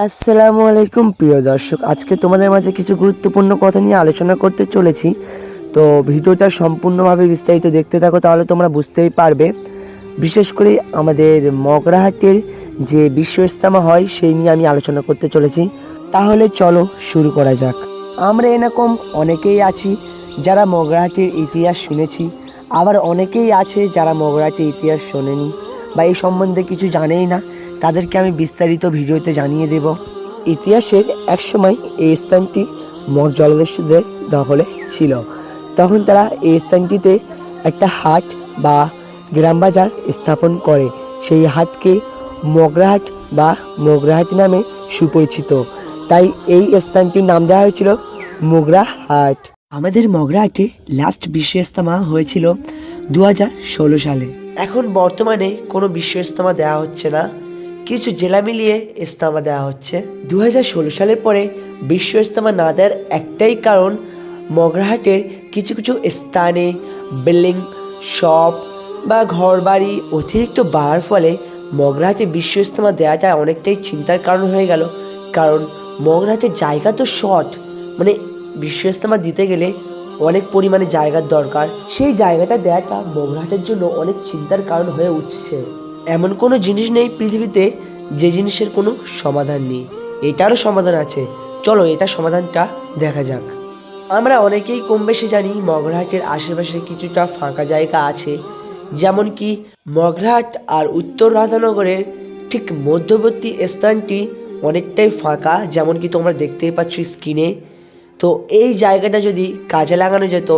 আসসালামু আলাইকুম, প্রিয় দর্শক। আজকে তোমাদের মাঝে কিছু গুরুত্বপূর্ণ কথা নিয়ে আলোচনা করতে চলেছি। তো ভিডিওটা সম্পূর্ণভাবে বিস্তারিত দেখতে থাকো, তাহলে তোমরা বুঝতেই পারবে। বিশেষ করে আমাদের মগরাহাটের যে বিশ্ব ইস্তেমা হয়, সেই নিয়ে আমি আলোচনা করতে চলেছি। তাহলে চলো শুরু করা যাক। আমরা এরকম অনেকেই আছি যারা মগরাহাটের ইতিহাস শুনেছি। আবার অনেকেই আছে যারা মগরাহাটের ইতিহাস শোনেনি বা এই সম্বন্ধে কিছু জানেই না। তাদেরকে আমি বিস্তারিত ভিডিওতে জানিয়ে দেব। ইতিহাসের একসময় এই স্থানটি মগ জলদস্যুদের দখলে ছিল। তখন তারা এই স্থানটিতে একটা হাট বা গ্রাম বাজার স্থাপন করে। সেই হাটকে মগরাহাট বা মগরাহাট নামে সুপরিচিত। তাই এই স্থানটির নাম দেওয়া হয়েছিল মোগরা হাট আমাদের মগরাহাটে লাস্ট বিশ্ব ইস্তেমা হয়েছিল দু সালে। এখন বর্তমানে কোনো বিশ্ব ইস্তেমা দেওয়া হচ্ছে না। কিছু জেলা মিলিয়ে ইস্তামা দেওয়া হচ্ছে দু সালের পরে বিশ্ব ইস্তেমা না দেওয়ার একটাই কারণ মগরাহাটের কিছু কিছু স্থানে বিল্ডিং, শপ বা ঘরবাড়ি অতিরিক্ত বাড়ার ফলে মগরাহাটে বিশ্ব ইস্তেমা দেওয়াটা অনেকটাই চিন্তার কারণ হয়ে গেল। কারণ মগরাহাটের জায়গা তো শর্ট মানে বিশ্ব ইস্তেমা দিতে গেলে অনেক পরিমাণে জায়গার দরকার। সেই জায়গাটা দেওয়াটা মগরাহাটের জন্য অনেক চিন্তার কারণ হয়ে উঠছে। এমন কোনো জিনিস নেই পৃথিবীতে যে জিনিসের কোনো সমাধান নেই। এটারও সমাধান আছে। চলো এটা সমাধানটা দেখা যাক। আমরা অনেকেই কম বেশি জানি মগরাহাটের আশেপাশে কিছুটা ফাঁকা জায়গা আছে, যেমন কি মগরাহাট আর উত্তর রাধানগরের ঠিক মধ্যবর্তী স্থানটি অনেকটাই ফাঁকা, যেমন কি তোমরা দেখতেই পাচ্ছ স্ক্রিনে তো এই জায়গাটা যদি কাজে লাগানো যেত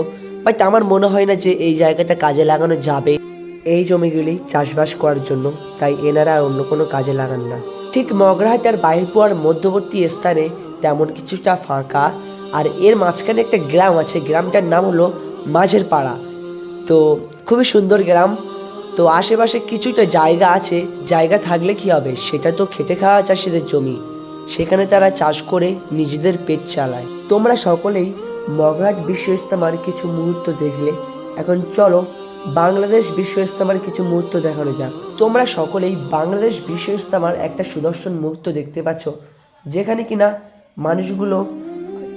বাট আমার মনে হয় না যে এই জায়গাটা কাজে লাগানো যাবে। এই জমিগুলি চাষবাস করার জন্য, তাই এনারা অন্য কোনো কাজে লাগান না। ঠিক মগরাহাট আর বাইরপুয়ার মধ্যবর্তী স্থানে তেমন কিছুটা ফাঁকা, আর এর মাঝখানে একটা গ্রাম আছে, গ্রামটার নাম হলো মাঝের পাড়া তো খুবই সুন্দর গ্রাম, তো আশেপাশে কিছুটা জায়গা আছে, জায়গা থাকলে কি হবে? সেটা তো খেটে খাওয়া চাষিদের জমি। সেখানে তারা চাষ করে নিজেদের পেট চালায়। তোমরা সকলেই মগরাট বিশ্ব ইস্তেমার কিছু মুহূর্ত দেখলে এখন চলো বাংলাদেশ বিশ্ব ইস্তেমার কিছু মুহূর্ত দেখানো যাক। তোমরা সকলেই বাংলাদেশ বিশ্ব ইস্তেমার একটা সুদর্শন মুহূর্ত দেখতে পাচ্ছ, যেখানে কিনা মানুষগুলো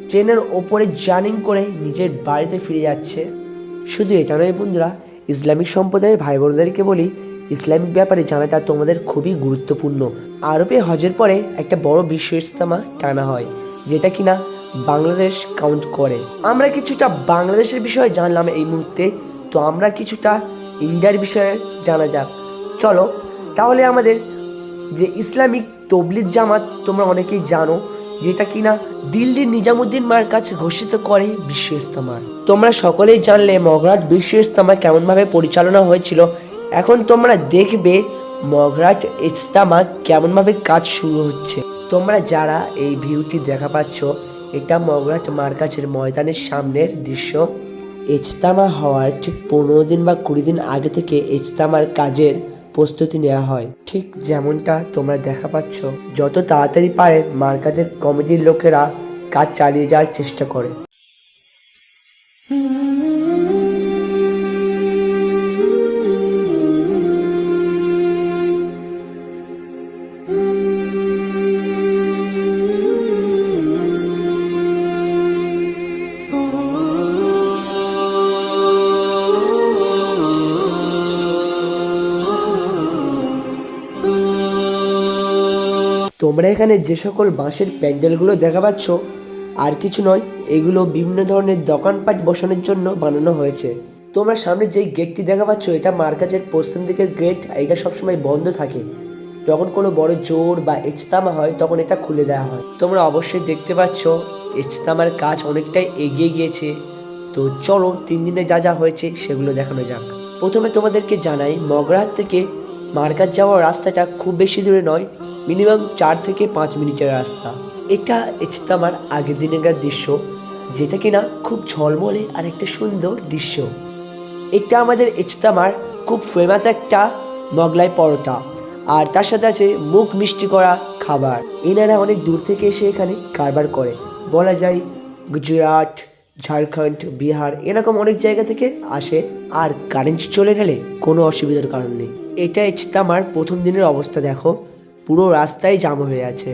ট্রেনের ওপরে জার্নিং করে নিজের বাড়িতে ফিরে যাচ্ছে। শুধু এটা নয় বন্ধুরা, ইসলামিক সম্প্রদায়ের ভাই বোনদেরকে বলি, ইসলামিক ব্যাপারে জানাটা তোমাদের খুবই গুরুত্বপূর্ণ। আরবে হজের পরে একটা বড় বিশ্ব ইস্তেমা টানা হয়, যেটা কিনা বাংলাদেশ কাউন্ট করে। আমরা কিছুটা বাংলাদেশের বিষয়ে জানলাম এই মুহূর্তে তো আমরা কিছুটা ইন্ডিয়ার বিষয়ে জানা যাক। চলো, তাহলে আমাদের যে ইসলামিক তবলিদ জামাত তোমরা অনেকেই জানো, যেটা কিনা দিল্লির নিজামুদ্দিন মার কাছে ঘোষিত করে বিশ্ব ইস্তেমার তোমরা সকলেই জানলে মগরাট বিশ্ব ইস্তেমা কেমনভাবে পরিচালনা হয়েছিল। এখন তোমরা দেখবে মগরাট ইস্তেমা কেমনভাবে কাজ শুরু হচ্ছে। তোমরা যারা এই ভিউটি দেখা পাচ্ছ, এটা মগরাট মার্কাজের ময়দানের সামনের দৃশ্য। ইজতামা হওয়ার ঠিক পনেরো দিন বা কুড়ি দিন আগে থেকে ইজতামার কাজের প্রস্তুতি নেওয়া হয়। ঠিক যেমনটা তোমরা দেখা পাচ্ছ, যত তাড়াতাড়ি পারে মার্কাজের কমিটির লোকেরা কাজ চালিয়ে যাওয়ার চেষ্টা করে। তোমরা এখানে যে সকল বাঁশের প্যান্ডেলগুলো দেখা পাচ্ছ, আর কিছু নয়, এগুলো বিভিন্ন ধরনের দোকানপাট বসানোর জন্য বানানো হয়েছে। তোমরা সামনে যেই গেটটি দেখা পাচ্ছ, এটা মার্কাজের পশ্চিম দিকের গেট এটা সবসময় বন্ধ থাকে। যখন কোনো বড় জোর বা ইজতামা হয়, তখন এটা খুলে দেওয়া হয়। তোমরা অবশ্যই দেখতে পাচ্ছ, ইজতামার কাজ অনেকটাই এগিয়ে গিয়েছে। তো চলো, তিন দিনে যা যা হয়েছে, সেগুলো দেখানো যাক। প্রথমে তোমাদেরকে জানাই মগরাহাট থেকে মার্কাজ যাওয়ার রাস্তাটা খুব বেশি দূরে নয় মিনিমাম চার থেকে পাঁচ মিনিটের রাস্তা। এটা ইজতামার আগের দিনেরকার দৃশ্য, যেটা কিনা খুব ঝলমলে আর একটা সুন্দর দৃশ্য। এটা আমাদের ইজতামার খুব ফেমাস একটা মগলাই পরোটা, আর তার সাথে আছে মুখ মিষ্টি করা খাবার। এনারা অনেক দূর থেকে এসে এখানে কারবার করে। বলা যায় গুজরাট, ঝাড়খণ্ড, বিহার, এরকম অনেক জায়গা থেকে আসে, আর কারেন্ট চলে গেলে কোনো অসুবিধার কারণ নেই। এটা ইজতামার প্রথম দিনের অবস্থা, দেখো। পুরো রাস্তায় জাম হয়ে আছে।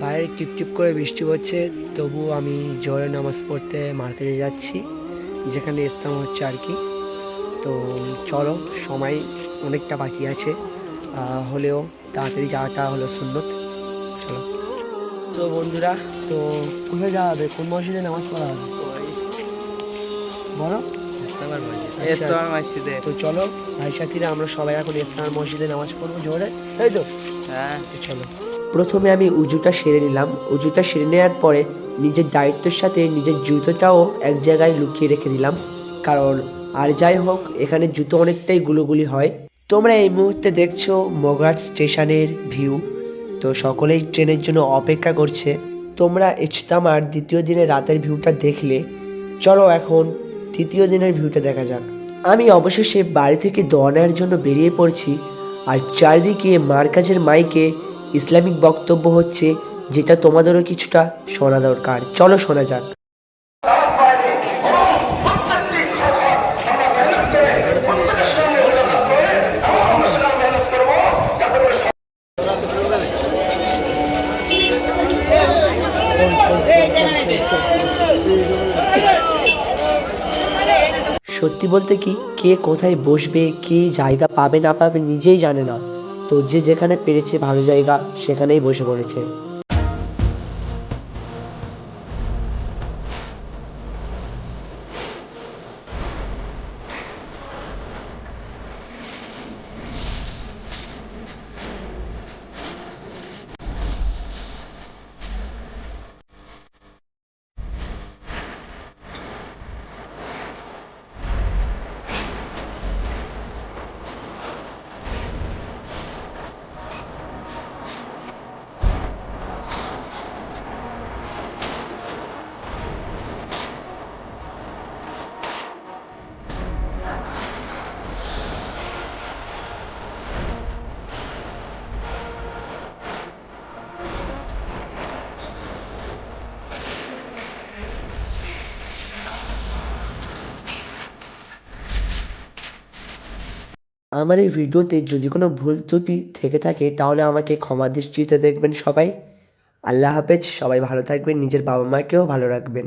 বাইরে টিপ টিপ করে বৃষ্টি হচ্ছে তবু আমি জোরে নামাজ পড়তে মার্কেটে যাচ্ছি, যেখানে ইস্তাম হচ্ছে আর কি। তো চলো, সময় অনেকটা বাকি আছে। হলেও তাড়াতাড়ি যাওয়াটা হলো সুন্নত। চলো। তো বন্ধুরা, তো কোথায় যাওয়া হবে? কোন মসজিদে নামাজ পড়া হবে? বলো। আচ্ছা। ইস্তেমার মসজিদে। তো চলো ভাই সাথীরা আমরা সবাই এখন ইস্তামার মসজিদে নামাজ পড়ব জোরে। তাই তো? হ্যাঁ। তো চলো। প্রথমে আমি উজুটা সেরে নিলাম। উজুটা সেরে নেওয়ার পরে নিজের দায়িত্বের সাথে নিজের জুতোটাও এক জায়গায় লুকিয়ে রেখে দিলাম। কারণ আর যাই হোক এখানে জুতো অনেকটাই গুলোগুলি হয়। তোমরা এই মুহূর্তে দেখছ মগরাজ স্টেশনের ভিউ। তো সকলেই ট্রেনের জন্য অপেক্ষা করছে। তোমরা ইজতামার দ্বিতীয় দিনের রাতের ভিউটা দেখলে। চলো এখন তৃতীয় দিনের ভিউটা দেখা যাক। আমি অবশেষে বাড়ি থেকে দোয়া জন্য বেরিয়ে পড়ছি আর চারিদিকে মার্কাজের মাইকে ইসলামিক বক্তব্য হচ্ছে, যেটা তোমাদেরও কিছুটা শোনা দরকার। চলো শোনা যাক। সত্যি বলতে কি, কে কোথায় বসবে, কে জায়গা পাবে না পাবে নিজেই জানে না। তো যে যেখানে পেরেছে ভালো জায়গা, সেখানেই বসে পড়েছে। আমার এই ভিডিওতে যদি কোনো ভুল ত্রুটি থেকে থাকে, তাহলে আমাকে ক্ষমা দৃষ্টিতে দেখবেন সবাই। আল্লাহ হাফেজ, সবাই ভালো থাকবেন, নিজের বাবা মাকেও ভালো রাখবেন।